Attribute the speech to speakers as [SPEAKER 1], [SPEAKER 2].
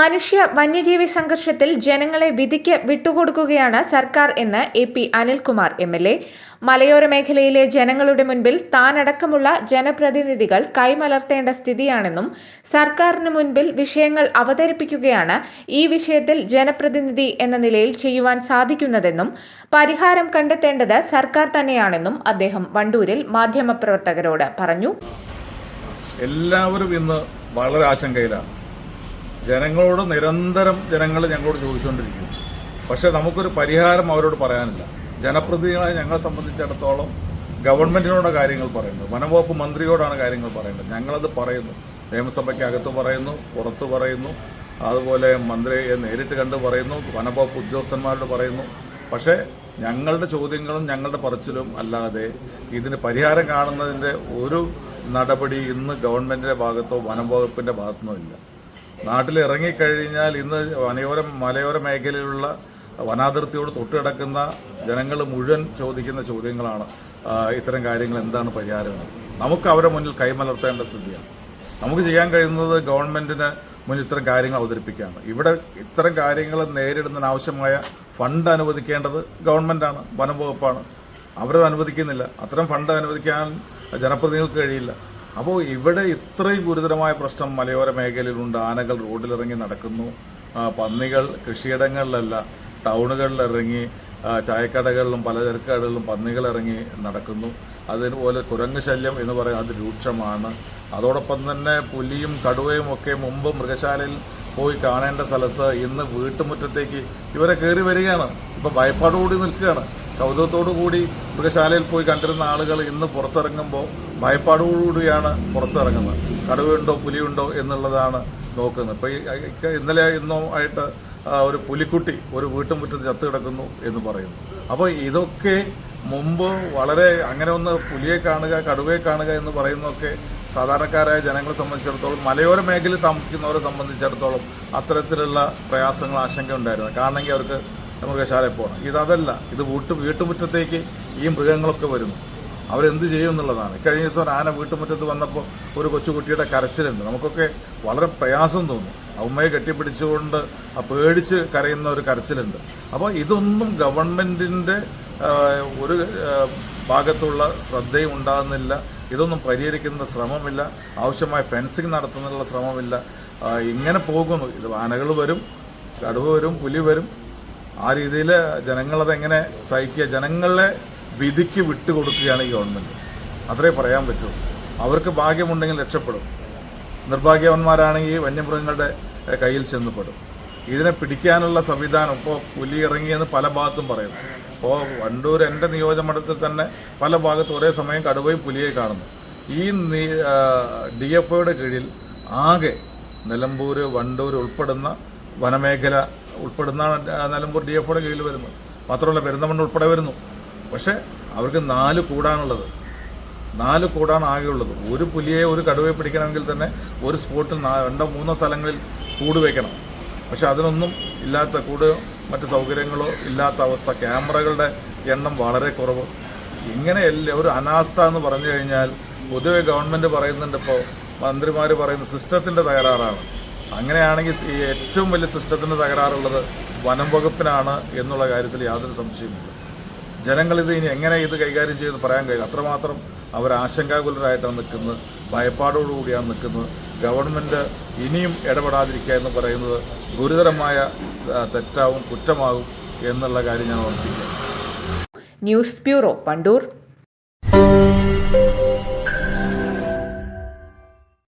[SPEAKER 1] മനുഷ്യ വന്യജീവി സംഘർഷത്തിൽ ജനങ്ങളെ വിധിക്ക് വിട്ടുകൊടുക്കുകയാണ് സർക്കാർ എന്ന് A P Anilkumar M L A. മലയോര മേഖലയിലെ ജനങ്ങളുടെ മുൻപിൽ താനടക്കമുള്ള ജനപ്രതിനിധികൾ കൈമലർത്തേണ്ട സ്ഥിതിയാണെന്നും സർക്കാരിന് മുൻപിൽ വിഷയങ്ങൾ അവതരിപ്പിക്കുകയാണ് ഈ വിഷയത്തിൽ ജനപ്രതിനിധി എന്ന നിലയിൽ ചെയ്യുവാൻ സാധിക്കുന്നതെന്നും പരിഹാരം കണ്ടെത്തേണ്ടത് സർക്കാർ തന്നെയാണെന്നും അദ്ദേഹം വണ്ടൂരിൽ മാധ്യമപ്രവർത്തകരോട് പറഞ്ഞു.
[SPEAKER 2] എല്ലാവരും ഇന്ന് വളരെ ആശങ്കയിലാണ്. ജനങ്ങളോട് നിരന്തരം ജനങ്ങൾ ഞങ്ങളോട് ചോദിച്ചുകൊണ്ടിരിക്കുന്നു. പക്ഷെ നമുക്കൊരു പരിഹാരം അവരോട് പറയാനില്ല. ജനപ്രതിനിധികളായ ഞങ്ങളെ സംബന്ധിച്ചിടത്തോളം ഗവൺമെന്റിനോടാണ് കാര്യങ്ങൾ പറയുന്നത് വനംവകുപ്പ് മന്ത്രിയോടാണ് കാര്യങ്ങൾ പറയുന്നത്. ഞങ്ങളത് പറയുന്നു. നിയമസഭയ്ക്ക് അകത്ത് പറയുന്നു പുറത്ത് പറയുന്നു അതുപോലെ മന്ത്രിയെ നേരിട്ട് കണ്ട് പറയുന്നു വനംവകുപ്പ് ഉദ്യോഗസ്ഥന്മാരോട് പറയുന്നു. പക്ഷേ ഞങ്ങളുടെ ചോദ്യങ്ങളും ഞങ്ങളുടെ പറച്ചിലും അല്ലാതെ ഇതിന് പരിഹാരം കാണുന്നതിന്റെ ഒരു നടപടി ഇന്ന് ഗവൺമെന്റിന്റെ ഭാഗത്തോ വനംവകുപ്പിന്റെ ഭാഗത്തുനിന്നോ ഇല്ല. നാട്ടിൽ ഇറങ്ങിക്കഴിഞ്ഞാൽ ഇന്ന് വനയോര മലയോര മേഖലയിലുള്ള വനാതിർത്തിയോട് തൊട്ടുകിടക്കുന്ന ജനങ്ങൾ മുഴുവൻ ചോദിക്കുന്ന ചോദ്യങ്ങളാണ്. ഇത്തരം കാര്യങ്ങൾ എന്താണ് പരിഹാരം? നമുക്ക് അവരുടെ മുന്നിൽ കൈമലർത്തേണ്ട സ്ഥിതിയാണ്. നമുക്ക് ചെയ്യാൻ കഴിയുന്നത് ഗവൺമെന്റിന് മുന്നിൽ ഇത്തരം കാര്യങ്ങൾ അവതരിപ്പിക്കുകയാണ് ഇവിടെ ഇത്തരം കാര്യങ്ങൾ നേരിടുന്നതിന് ആവശ്യമായ ഫണ്ട് അനുവദിക്കേണ്ടത് ഗവൺമെന്റാണ് വനം വകുപ്പാണ് അവരത് അനുവദിക്കുന്നില്ല. അത്തരം ഫണ്ട് അനുവദിക്കാൻ ജനപ്രതിനിധികൾക്ക് കഴിയില്ല. അപ്പോൾ ഇവിടെ ഇത്രയും ഗുരുതരമായ പ്രശ്നം മലയോര മേഖലയിലുണ്ട്. ആനകൾ റോഡിലിറങ്ങി നടക്കുന്നു. പന്നികൾ കൃഷിയിടങ്ങളിലല്ല ടൗണുകളിലിറങ്ങി ചായക്കടകളിലും പലചരക്ക് കടകളിലും പന്നികൾ ഇറങ്ങി നടക്കുന്നു. അതുപോലെ കുരങ്ങ് ശല്യം എന്ന് പറയുന്നത് അത് രൂക്ഷമാണ്. അതോടൊപ്പം തന്നെ പുലിയും കടുവയും ഒക്കെ മുമ്പ് മൃഗശാലയിൽ പോയി കാണേണ്ട സ്ഥലത്ത് ഇന്ന് വീട്ടുമുറ്റത്തേക്ക് ഇവരെ കയറി വരികയാണ്. ഇപ്പോൾ ഭയപ്പാടോടി നിൽക്കുകയാണ്. കൗതുകത്തോടു കൂടി മൃഗശാലയിൽ പോയി കണ്ടിരുന്ന ആളുകൾ ഇന്ന് പുറത്തിറങ്ങുമ്പോൾ ഭയപ്പാടോടുകൂടിയാണ് പുറത്തിറങ്ങുന്നത്. കടുവയുണ്ടോ പുലിയുണ്ടോ എന്നുള്ളതാണ് നോക്കുന്നത്. ഇപ്പോൾ ഈ- ഇന്നലെ ഇന്നോ ആയിട്ട് ഒരു പുലിക്കുട്ടി ഒരു വീട്ടുമുറ്റത്ത് ചത്തു കിടക്കുന്നു എന്ന് പറയുന്നു. അപ്പോൾ ഇതൊക്കെ മുമ്പ് വളരെ അങ്ങനെ ഒന്ന് പുലിയെ കാണുക കടുവയെ കാണുക എന്ന് പറയുന്നതൊക്കെ സാധാരണക്കാരായ ജനങ്ങളെ സംബന്ധിച്ചിടത്തോളം മലയോര മേഖലയിൽ താമസിക്കുന്നവരെ സംബന്ധിച്ചിടത്തോളം അത്തരത്തിലുള്ള പ്രയാസങ്ങൾ ആശങ്ക ഉണ്ടായിരുന്നു കാരണമെങ്കിൽ അവർക്ക് മൃഗശാലയിൽ പോകണം. ഇതല്ല ഇത് വീട്ടു വീട്ടുമുറ്റത്തേക്ക് ഈ മൃഗങ്ങളൊക്കെ വരുന്നു. അവരെന്ത് ചെയ്യും എന്നുള്ളതാണ്. കഴിഞ്ഞ ദിവസം ഒരു ആന വീട്ടുമുറ്റത്ത് വന്നപ്പോൾ ഒരു കൊച്ചുകുട്ടിയുടെ കരച്ചിലുണ്ട്. നമുക്കൊക്കെ വളരെ പ്രയാസം തോന്നും. അമ്മയെ കെട്ടിപ്പിടിച്ചുകൊണ്ട് പേടിച്ച് കരയുന്ന ഒരു കരച്ചിലുണ്ട്. അപ്പോൾ ഇതൊന്നും ഗവൺമെന്റിന്റെ ഒരു ഭാഗത്തുള്ള ശ്രദ്ധയും ഉണ്ടാകുന്നില്ല. ഇതൊന്നും പരിഹരിക്കുന്ന ശ്രമമില്ല. ആവശ്യമായ ഫെൻസിങ് നടത്തുന്നതിനുള്ള ശ്രമമില്ല. ഇങ്ങനെ പോകുന്നു. ഇത് ആനകൾ വരും കടുവ വരും പുലി വരും. ആ രീതിയിൽ ജനങ്ങളതെങ്ങനെ സഹിക്കുക ജനങ്ങളെ വിധിക്ക് വിട്ടുകൊടുക്കുകയാണ് ഈ ഗവൺമെന്റ് അത്രേ പറയാൻ പറ്റൂ. അവർക്ക് ഭാഗ്യമുണ്ടെങ്കിൽ രക്ഷപ്പെടും. നിർഭാഗ്യവന്മാരാണെങ്കിൽ വന്യമൃഗങ്ങളുടെ കയ്യിൽ ചെന്നപ്പെടും ഇതിനെ പിടിക്കാനുള്ള സംവിധാനം ഇപ്പോൾ പുലി ഇറങ്ങിയെന്ന് പല ഭാഗത്തും പറയുന്നു. ഇപ്പോൾ വണ്ടൂർ എന്റെ നിയോജകമണ്ഡലത്തിൽ തന്നെ പല ഭാഗത്തും ഒരേ സമയം കടുവയും പുലിയെ കാണുന്നു. ഈ ഡി എഫ് ഒയുടെ കീഴിൽ ആകെ നിലമ്പൂർ വണ്ടൂർ ഉൾപ്പെടുന്ന വനമേഖല ഉൾപ്പെടുന്ന നിലമ്പൂർ ഡി എഫ് ഒയുടെ കീഴിൽ വരുന്നു. മാത്രമല്ല പെരുന്തമണ്ണ ഉൾപ്പെടെ വരുന്നു. പക്ഷേ അവർക്ക് നാല് കൂടാനുള്ളത് നാല് കൂടാണ് ആകെയുള്ളത്. ഒരു പുലിയെ ഒരു കടുവയെ പിടിക്കണമെങ്കിൽ തന്നെ ഒരു സ്പോട്ടിൽ രണ്ടോ മൂന്നോ സ്ഥലങ്ങളിൽ കൂട് വയ്ക്കണം പക്ഷെ അതിനൊന്നും ഇല്ലാത്ത കൂട് മറ്റ് സൗകര്യങ്ങളോ ഇല്ലാത്ത അവസ്ഥ ക്യാമറകളുടെ എണ്ണം വളരെ കുറവ്. ഇങ്ങനെ എല്ലാ ഒരു അനാസ്ഥ എന്ന് പറഞ്ഞു കഴിഞ്ഞാൽ പൊതുവെ ഗവൺമെന്റ് പറയുന്നുണ്ട് ഇപ്പോൾ മന്ത്രിമാർ പറയുന്ന സിസ്റ്റത്തിന്റെ തകരാറാണ്. അങ്ങനെയാണെങ്കിൽ ഏറ്റവും വലിയ സിസ്റ്റത്തിന്റെ തകരാറുള്ളത് വനം വകുപ്പിനാണ് എന്നുള്ള കാര്യത്തിൽ യാതൊരു സംശയമില്ല ജനങ്ങൾ ഇത് ഇനി എങ്ങനെ ഇത് കൈകാര്യം ചെയ്യുമെന്ന് പറയാൻ കഴിയും അത്രമാത്രം അവർ ആശങ്കാകുലരായിട്ടാണ് നിൽക്കുന്നത്. ഭയപ്പാടോടുകൂടിയാണ് നിൽക്കുന്നത്. ഗവൺമെന്റ് ഇനിയും ഇടപെടാതിരിക്കുക എന്ന് പറയുന്നത് ഗുരുതരമായ തെറ്റാവും കുറ്റമാകും എന്നുള്ള കാര്യം ഞാൻ ഓർമ്മിപ്പിക്കുക
[SPEAKER 1] ന്യൂസ് ബ്യൂറോ വണ്ടൂർ